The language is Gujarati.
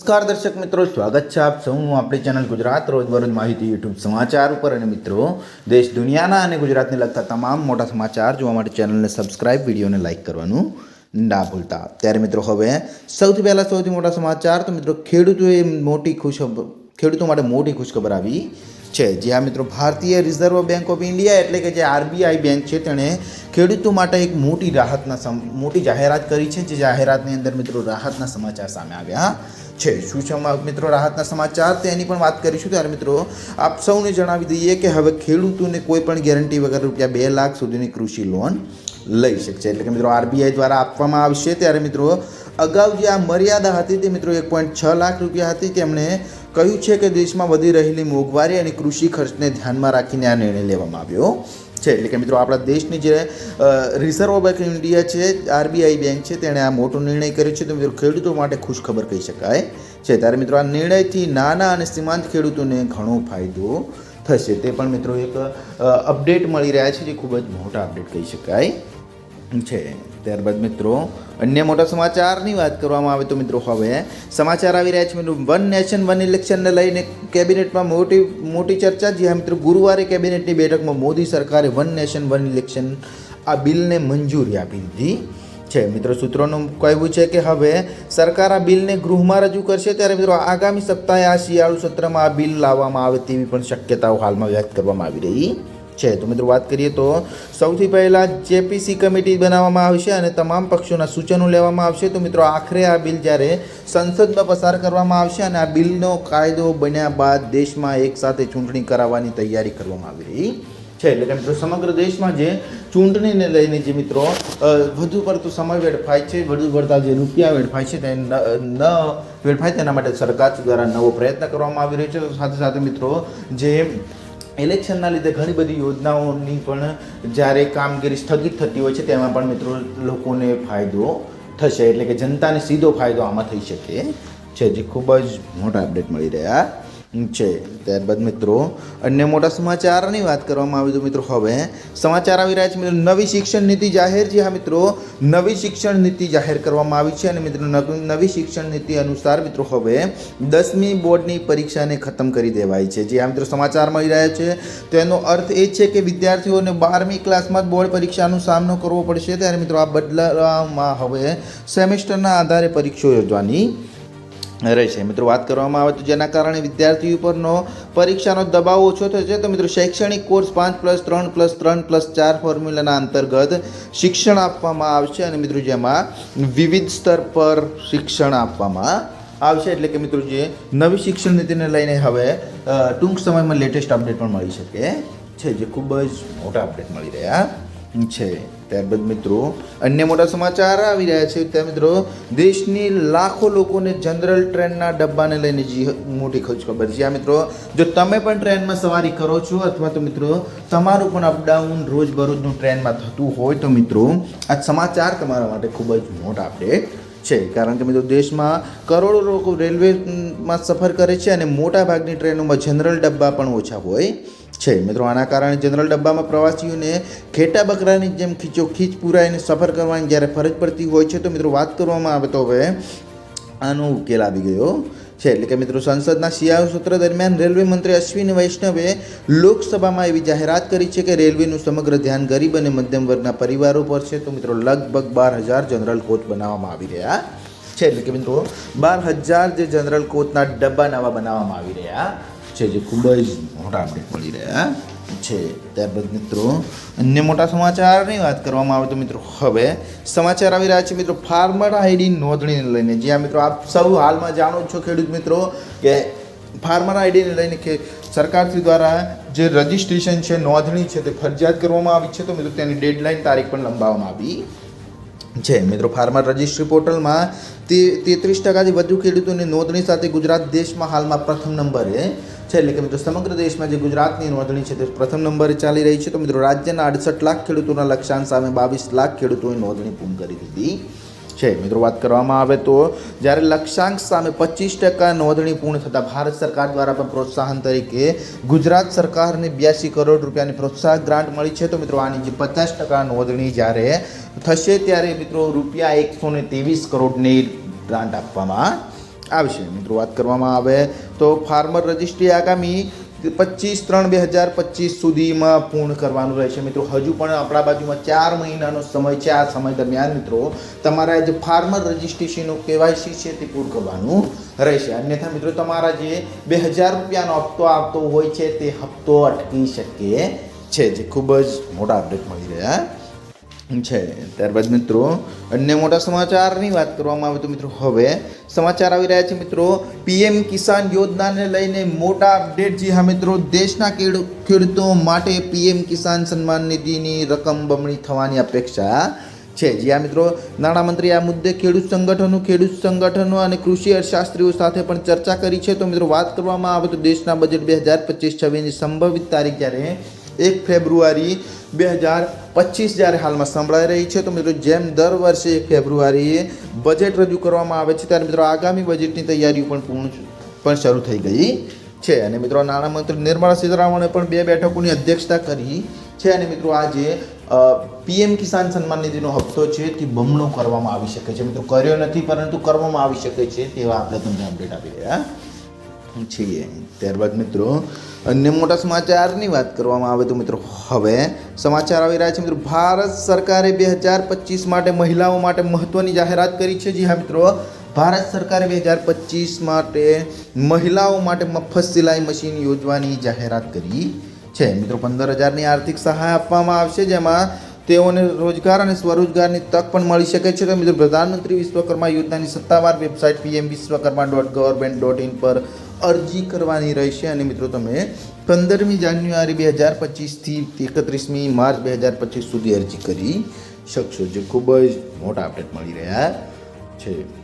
નમસ્કાર દર્શક મિત્રો, સ્વાગત છે આપ સૌનું આપણી ચેનલ ગુજરાત રોજબરોજ માહિતી યુટ્યુબ સમાચાર ઉપર. અને મિત્રો, દેશ દુનિયાના અને ગુજરાતને લગતા તમામ મોટા સમાચાર જોવા માટે ચેનલને સબસ્ક્રાઇબ વિડીયોને લાઇક કરવાનું ના ભૂલતા. ત્યારે મિત્રો, હવે સૌથી પહેલાં, સૌથી મોટા સમાચાર તો મિત્રો ખેડૂતોએ મોટી ખુશ, ખેડૂતો માટે મોટી ખુશખબર આવી છે. જ્યાં મિત્રો, ભારતીય રિઝર્વ બેંક ઓફ ઇન્ડિયા એટલે કે જે આરબીઆઈ બેંક છે, તેણે ખેડૂતો માટે એક મોટી રાહતના મોટી જાહેરાત કરી છે. જે જાહેરાતની અંદર મિત્રો રાહતના સમાચાર સામે આવ્યા. છે. શું મિત્રો રાહતના સમાચાર? તેની પણ વાત કરીશું. ત્યારે મિત્રો આપ સૌને જણાવી દઈએ કે હવે ખેડૂતોને કોઈ પણ ગેરંટી વગર રૂપિયા બે લાખ સુધીની કૃષિ લોન લઈ શકશે. એટલે કે મિત્રો આરબીઆઈ દ્વારા આપવામાં આવશે. ત્યારે મિત્રો અગાઉ જે આ મર્યાદા હતી તે મિત્રો એક પોઈન્ટ છ લાખ રૂપિયા હતી. તેમણે કહ્યું છે કે દેશમાં વધી રહેલી મોંઘવારી અને કૃષિ ખર્ચને ધ્યાનમાં રાખીને આ નિર્ણય લેવામાં આવ્યો. છે. એટલે કે મિત્રો, આપણા દેશની જે રિઝર્વ બેંક ઇન્ડિયા છે આરબીઆઈ બેંક છે, તેણે આ મોટો નિર્ણય કર્યો છે. તો મિત્રો, ખેડૂતો માટે ખુશખબર કહી શકાય છે. ત્યારે મિત્રો, આ નિર્ણયથી નાના અને સીમાંત ખેડૂતોને ઘણો ફાયદો થશે. તે પણ મિત્રો, એક અપડેટ મળી રહ્યા છે, જે ખૂબ જ મોટા અપડેટ કહી શકાય. છે. ત્યારબાદ મિત્રો, અન્ય મોટા સમાચારની વાત કરવામાં આવે તો મિત્રો હવે સમાચાર આવી રહ્યા છે મિત્રો. વન નેશન, વન ઇલેક્શનને લઈને કેબિનેટમાં મોટી મોટી ચર્ચા. જ્યાં મિત્રો, ગુરુવારે કેબિનેટની બેઠકમાં મોદી સરકારે વન નેશન, વન ઇલેક્શન આ બિલને મંજૂરી આપી દીધી છે. મિત્રો, સૂત્રોનું કહેવું છે કે હવે સરકાર આ બિલને ગૃહમાં રજૂ કરશે ત્યારે મિત્રો આગામી સપ્તાહે આ શિયાળુ સત્રમાં આ બિલ લાવવામાં આવે તેવી પણ શક્યતાઓ હાલમાં વ્યક્ત કરવામાં આવી રહી છે. તો મિત્રો વાત કરીએ તો સૌથી પહેલાં જેપીસી કમિટી બનાવવામાં આવશે અને તમામ પક્ષોના સૂચનો લેવામાં આવશે. તો મિત્રો આખરે આ બિલ જ્યારે સંસદમાં પસાર કરવામાં આવશે અને આ બિલનો કાયદો બન્યા બાદ દેશમાં એકસાથે ચૂંટણી કરાવવાની તૈયારી કરવામાં આવી રહી છે. એટલે મિત્રો સમગ્ર દેશમાં જે ચૂંટણીને લઈને જે મિત્રો વધુ પડતું સમય વેડફાય છે, વધુ પડતા જે રૂપિયા વેડફાય છે, તે ન વેડફાય તેના માટે સરકાર દ્વારા નવો પ્રયત્ન કરવામાં આવી રહ્યો છે. સાથે સાથે મિત્રો જે ઇલેક્શનના લીધે ઘણી બધી યોજનાઓની પણ જ્યારે કામગીરી સ્થગિત થતી હોય છે, તેમાં પણ મિત્રો લોકોને ફાયદો થશે. એટલે કે જનતાને સીધો ફાયદો આમાં થઈ શકે છે. જે ખૂબ જ મોટા અપડેટ મળી રહ્યા. છે. ત્યારબાદ મિત્રો, અન્ય મોટા સમાચારની વાત કરવામાં આવે તો મિત્રો હવે સમાચાર આવી રહ્યા છે. મિત્રો, નવી શિક્ષણ નીતિ જાહેર છે. હા મિત્રો, નવી શિક્ષણ નીતિ જાહેર કરવામાં આવી છે અને મિત્રો, નવી શિક્ષણ નીતિ અનુસાર મિત્રો હવે દસમી બોર્ડની પરીક્ષાને ખતમ કરી દેવાય છે. જે આ મિત્રો સમાચાર મળી રહ્યા છે તેનો અર્થ એ છે કે વિદ્યાર્થીઓને બારમી ક્લાસમાં જ બોર્ડ પરીક્ષાનો સામનો કરવો પડશે. ત્યારે મિત્રો આ બદલામાં હવે સેમેસ્ટરના આધારે પરીક્ષાઓ યોજવાની રહેશે મિત્રો, વાત કરવામાં આવે તો જેના કારણે વિદ્યાર્થીઓ પરનો પરીક્ષાનો દબાવ ઓછો થશે તો મિત્રો, શૈક્ષણિક કોર્સ પાંચ પ્લસ ત્રણ પ્લસ ત્રણ પ્લસ ચાર ફોર્મ્યુલાના અંતર્ગત શિક્ષણ આપવામાં આવશે અને મિત્રો, જેમાં વિવિધ સ્તર પર શિક્ષણ આપવામાં આવશે. એટલે કે મિત્રો, જે નવી શિક્ષણ નીતિને લઈને હવે ટૂંક સમયમાં લેટેસ્ટ અપડેટ પણ મળી શકે છે. જે ખૂબ જ મોટા અપડેટ મળી રહ્યા છે. ત્યારબાદ મિત્રો, અન્ય મોટા સમાચાર આવી રહ્યા છે. ત્યાં મિત્રો, દેશની લાખો લોકોને જનરલ ટ્રેનના ડબ્બાને લઈને જી મોટી ખબર છે. આ મિત્રો, જો તમે પણ ટ્રેનમાં સવારી કરો છો અથવા તો મિત્રો, તમારું પણ અપડાઉન રોજબરોજનું ટ્રેનમાં થતું હોય તો મિત્રો, આ સમાચાર તમારા માટે ખૂબ જ મોટા અપડેટ છે. કારણ કે મિત્રો, દેશમાં કરોડો લોકો રેલવેમાં સફર કરે છે અને મોટા ભાગની ટ્રેનોમાં જનરલ ડબ્બા પણ ઓછા હોય છે. મિત્રો, આના કારણે જનરલ ડબ્બામાં પ્રવાસીઓને ખેટા બકરાની જેમ ખીચોખીચ પૂરાઈને સફર કરવાની જ્યારે ફરજ પડતી હોય છે, તો મિત્રો વાત કરવામાં આવે તો હવે આનો ઉકેલ આવી ગયો છે. એટલે કે મિત્રો, સંસદના શિયાળુ સત્ર દરમિયાન રેલવે મંત્રી અશ્વિની વૈષ્ણવે લોકસભામાં એવી જાહેરાત કરી છે કે રેલવેનું સમગ્ર ધ્યાન ગરીબ અને મધ્યમ વર્ગના પરિવારો પર છે. તો મિત્રો, લગભગ બાર હજાર જનરલ કોચ બનાવવામાં આવી રહ્યા છે. એટલે કે મિત્રો, બાર હજાર જે જનરલ કોચના ડબ્બા નવા બનાવવામાં આવી રહ્યા છે જે ખૂબ જ મોટા અપડેટ મળી રહ્યા છે. ત્યારબાદ મિત્રો, અન્ય મોટા સમાચારની વાત કરવામાં આવે તો મિત્રો, હવે સમાચાર આવી રહ્યા છે મિત્રો, ફાર્મર આઈડી નોંધણીને લઈને. જ્યાં મિત્રો, આપ સૌ હાલમાં જાણો છો ખેડૂત મિત્રો, કે ફાર્મર આઈડીને લઈને કે સરકારશ્રી દ્વારા જે રજિસ્ટ્રેશન છે, નોંધણી છે તે ફરજિયાત કરવામાં આવી છે. તો મિત્રો, તેની ડેડલાઇન તારીખ પણ લંબાવવામાં આવી છે. મિત્રો, ફાર્મર રજિસ્ટ્રી પોર્ટલમાં તે તેત્રીસ ટકાથી વધુ ખેડૂતોની નોંધણી સાથે ગુજરાત દેશમાં હાલમાં પ્રથમ નંબરે છે. એટલે કે મિત્રો, સમગ્ર દેશમાં જે ગુજરાતની નોંધણી છે તે પ્રથમ નંબરે ચાલી રહી છે. તો મિત્રો, રાજ્યના અડસઠ લાખ ખેડૂતોના લક્ષ્યાંક સામે બાવીસ લાખ ખેડૂતોએ નોંધણી પૂર્ણ કરી દીધી. છે. મિત્રો, વાત કરવામાં આવે તો જ્યારે લક્ષ્યાંક સામે પચીસ ટકા નોંધણી પૂર્ણ થતાં ભારત સરકાર દ્વારા પણ પ્રોત્સાહન તરીકે ગુજરાત સરકારને બ્યાસી કરોડ રૂપિયાની પ્રોત્સાહન ગ્રાન્ટ મળી છે. તો મિત્રો, આની જે પચાસ ટકા નોંધણી જ્યારે થશે ત્યારે મિત્રો રૂપિયા એકસો ને ત્રેવીસ કરોડની ગ્રાન્ટ આપવામાં આવશે. મિત્રો, વાત કરવામાં આવે તો ફાર્મર રજિસ્ટ્રી આગામી પચીસ ત્રણ બે હજાર પચીસ સુધીમાં પૂર્ણ કરવાનું રહેશે. મિત્રો, હજુ પણ આપણા બાજુમાં ચાર મહિનાનો સમય છે આ સમય દરમિયાન, મિત્રો. તમારા જે ફાર્મર રજિસ્ટ્રેશનનું કેવાયસી છે તે પૂરું કરવાનું રહેશે. અન્યથા, મિત્રો, તમારા જે બે હજાર રૂપિયાનો હપ્તો આવતો હોય છે તે હપ્તો અટકી શકે છે. જે ખૂબ જ મોટા અપડેટ મળી રહ્યા. છે. ત્યારબાદ મિત્રો, અન્ય મોટા સમાચારની વાત કરવામાં આવે તો મિત્રો હવે સમાચાર આવી રહ્યા છે મિત્રો. પીએમ કિસાન યોજનાને લઈને મોટા અપડેટ. જી હા મિત્રો, દેશના ખેડૂતો માટે પીએમ કિસાન સન્માન નિધિની રકમ બમણી થવાની અપેક્ષા છે. જી આ મિત્રો નાણામંત્રી આ મુદ્દે ખેડૂત સંગઠનો ખેડૂત સંગઠનો અને કૃષિ અર્થશાસ્ત્રીઓ સાથે પણ ચર્ચા કરી છે. તો મિત્રો, વાત કરવામાં આવે તો દેશના બજેટ બે હજાર પચીસ છવ્વીસની સંભવિત તારીખ જ્યારે એક ફેબ્રુઆરી બે હજાર પચીસ જ્યારે હાલમાં સંભળાઈ રહી છે, તો મિત્રો જેમ દર વર્ષે એક ફેબ્રુઆરીએ બજેટ રજૂ કરવામાં આવે છે, ત્યારે મિત્રો આગામી બજેટની તૈયારીઓ પણ પૂર્ણ પણ શરૂ થઈ ગઈ છે. અને મિત્રો નાણામંત્રી નિર્મલા સીતારામણે પણ બે બેઠકોની અધ્યક્ષતા કરી છે. અને મિત્રો આજે પીએમ કિસાન સન્માન નિધિનો હપ્તો છે, તે બમણો કરવામાં આવી શકે છે. મિત્રો કર્યો નથી, પરંતુ કરવામાં આવી શકે છે, તેવા આપણે તમને અપડેટ આપી રહ્યા છીએ. ત્યારબાદ મિત્રો અન્ય મોટા સમાચારની વાત કરવામાં આવે તો મિત્રો, હવે સમાચાર આવી રહ્યા છે મિત્રો. ભારત સરકારે બે હજાર પચીસ માટે મહિલાઓ માટે મહત્ત્વની જાહેરાત કરી છે. જી હા મિત્રો, ભારત સરકારે બે હજાર પચીસ માટે મહિલાઓ માટે મફત સિલાઈ મશીન યોજવાની જાહેરાત કરી છે. મિત્રો, પંદર હજારની આર્થિક સહાય આપવામાં આવશે, જેમાં તેઓને રોજગાર અને સ્વરોજગારની તક પણ મળી શકે છે. તો મિત્રો, પ્રધાનમંત્રી વિશ્વકર્મા યોજનાની સત્તાવાર website PM Vishwakarma dot government dot in પર અરજી કરવાની રહેશે. અને મિત્રો તમે પંદરમી જાન્યુઆરી બે હજાર પચીસથી એકત્રીસમી માર્ચ બે હજાર પચીસ સુધી અરજી કરી શકશો. જે ખૂબ જ મોટા અપડેટ મળી રહ્યા છે.